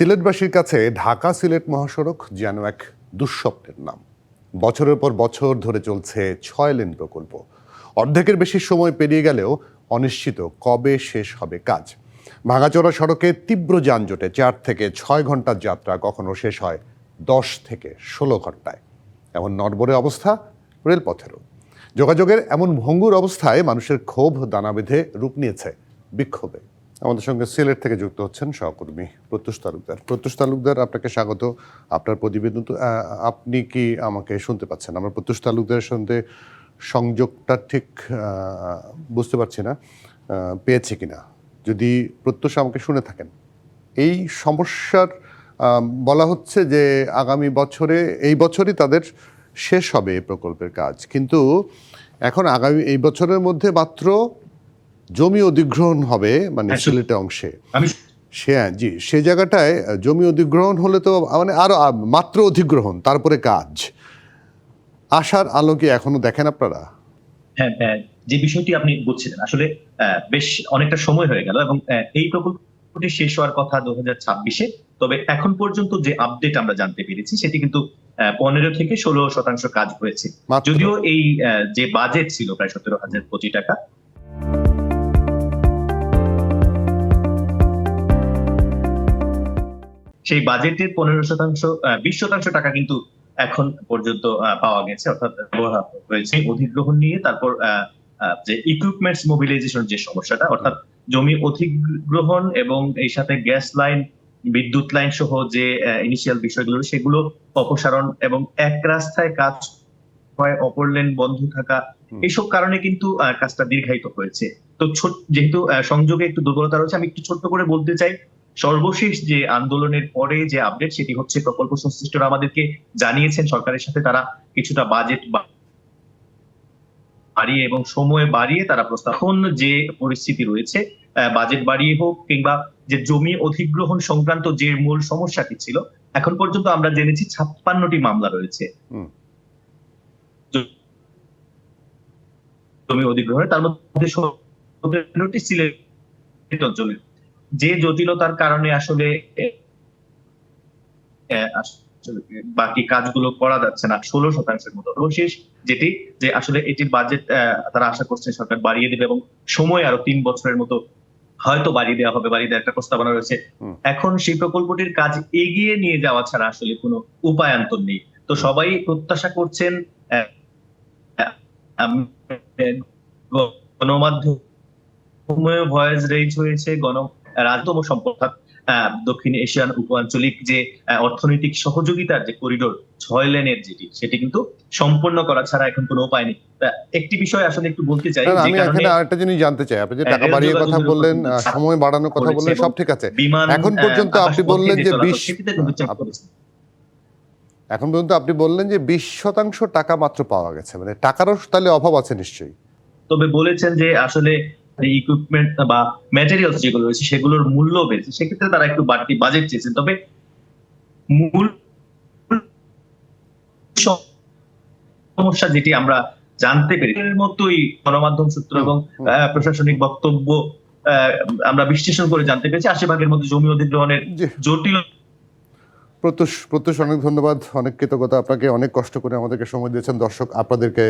সিলেটবাসীর কাছে ঢাকা সিলেট মহাসড়ক যেন এক দুঃস্বপ্নের নাম। বছরের পর বছর ধরে চলছে ছয় লেন প্রকল্প। অর্ধেকের বেশি সময় পেরিয়ে গেলেও অনিশ্চিত কবে শেষ হবে কাজ। ভাঙাচোরা সড়কে তীব্র যানজটে চার থেকে ছয় ঘণ্টার যাত্রা কখনো শেষ হয় দশ থেকে ষোলো ঘন্টায়। এমন নড়বড়ে অবস্থা রেলপথেরও। যোগাযোগের এমন ভঙ্গুর অবস্থায় মানুষের ক্ষোভ দানা বেঁধে রূপ নিয়েছে বিক্ষোভে। আমাদের সঙ্গে সিলেট থেকে যুক্ত হচ্ছেন সহকর্মী প্রত্যুষ তালুকদার। প্রত্যুষ তালুকদার আপনাকে স্বাগত। আপনার প্রতিবেদন তো, আপনি কি আমাকে শুনতে পাচ্ছেন? আমরা প্রত্যুষ তালুকদারের সঙ্গে সংযোগটা ঠিক বুঝতে পারছি না পেয়েছে কিনা? যদি প্রত্যুষ আমাকে শুনে থাকেন। এই সমস্যার বলা হচ্ছে যে আগামী বছরে এই বছরই তাদের শেষ হবে এই প্রকল্পের কাজ। কিন্তু এখন আগামী এই বছরের মধ্যে মাত্র জমি অধিগ্রহণ হবে মানে হ্যাঁ, সিলেটের অংশে। সে হ্যাঁ, জি সে জায়গাটায় জমি অধিগ্রহণ হলে তো মানে আরও মাত্র অধিগ্রহণ তারপরে কাজ। আশার আলো কি এখনও দেখেন আপনারা? হ্যাঁ হ্যাঁ, যে বিষয়টি আপনি বলছিলেন আসলে বেশ অনেকটা সময় হয়ে গেল এবং এই প্রকল্পটি শেষ হওয়ার কথা দু হাজার ছাব্বিশে তবে এখন পর্যন্ত যে আপডেট আমরা জানতে পেরেছি সেটি কিন্তু পনেরো থেকে ষোলো শতাংশ কাজ হয়েছে। যদিও এই যে বাজেট ছিল প্রায় সতেরো হাজার কোটি টাকা সেই বাজেটের পনেরো শতাংশ বিশ শতাংশ টাকা কিন্তু এখন পর্যন্ত পাওয়া গেছে অর্থাৎ ব্যবহার হয়েছে অধিগ্রহণ নিয়ে তারপর যে ইকুইপমেন্টস মোবিলাইজেশন যে সমস্যাটা অর্থাৎ জমি অধিগ্রহণ এবং এই সাথে গ্যাস লাইন বিদ্যুৎ লাইন সহ যে ইনিশিয়াল বিষয়গুলো সেগুলো অপসারণ এবং এক রাস্তায় কাজ হয় অপর লেন বন্ধ থাকা। এইসব কারণে কিন্তু কাজটা দীর্ঘায়িত হয়েছে তো ছোট যেহেতু সংযোগে একটু দুর্বলতা রয়েছে আমি একটু ছোট্ট করে বলতে চাই সর্বশেষ যে আন্দোলনের পরে যে আপডেট সেটি হচ্ছে প্রকল্প সংশ্লিষ্টরা আমাদেরকে জানিয়েছেন। সরকারের সাথে তারা কিছুটা বাজেট বাড়িয়ে এবং সময় বাড়িয়ে তারা প্রস্তাবন যে পরিস্থিতি রয়েছে বাজেট বাড়িয়ে হোক কিংবা যে জমি অধিগ্রহণ সংক্রান্ত যে মূল সমস্যাটি ছিল এখন পর্যন্ত আমরা জেনেছি ছাপ্পান্নটি মামলা রয়েছে। জমি অধিগ্রহণে তার মধ্যে সিলেট অঞ্চলে যে জটিলতার কারণে আসলে বাকি কাজগুলো করা যাচ্ছে না ষোলো শতাংশের মতো। সর্বশেষ যেটি যে আসলে এটির বাজেট তারা আশা করছেন সরকার বাড়িয়ে দেবে এবং সময় আরও তিন বছরের মতো হয়তো বাড়িয়ে দেওয়া হবে বাড়িয়ে দেওয়ার একটা প্রস্তাবনা রয়েছে। এখন সেই প্রকল্পটির কাজ এগিয়ে নিয়ে যাওয়া ছাড়া আসলে কোনো উপায়ান্তর নেই। তো সবাই প্রত্যাশা করছেন গণমাধ্যমে ভয়েস রেজ হয়েছে গণ রাজতম সম্পদ দক্ষিণ এশিয়ান উপ আঞ্চলিক যে অর্থনৈতিক সহযোগিতার যে করিডোর ছয় লেনের যেটি সেটি কিন্তু সম্পন্ন করা ছাড়া এখন কোনো উপায় নেই। একটি বিষয় আসলে একটু বলতে চাই আমি এখানে আরেকটা জিনিস জানতে চাই। আপনি যে হ্যাঁ, টাকা বাড়িয়ে কথা বললেন সময় বাড়ানোর কথা বললেন সব ঠিক আছে। এখন পর্যন্ত আপনি বললেন যে চলাচল, 20 সেটিতে কিন্তু চেক আপ- করেছে। এখন পর্যন্ত আপনি বললেন যে বিশ শতাংশ টাকা মাত্র পাওয়া গেছে। মানে টাকারও তাহলে অভাব আছে নিশ্চয়ই। তবে বলেছেন যে আসলে ইকুইপমেন্ট বা ম্যাটেরিয়ালস যেগুলো রয়েছে সেগুলোর মূল্য বেড়েছে সেক্ষেত্রে তারা একটু বাড়তি বাজেট চেয়েছেন। তবে মূল সমস্যা যেটি আমরা জানতে পেরে এর মতোই গণমাধ্যম সূত্র এবং প্রশাসনিক বক্তব্য আমরা বিশ্লেষণ করে জানতে পেরেছি। আশি ভাগের মধ্যে জমি অধিগ্রহণের জটিল প্রত্যুষ প্রত্যুষ অনেক ধন্যবাদ। অনেক কৃতজ্ঞতা। আপনাকে অনেক কষ্ট করে আমাদেরকে সময় দিয়েছেন। দর্শক আপনাদেরকে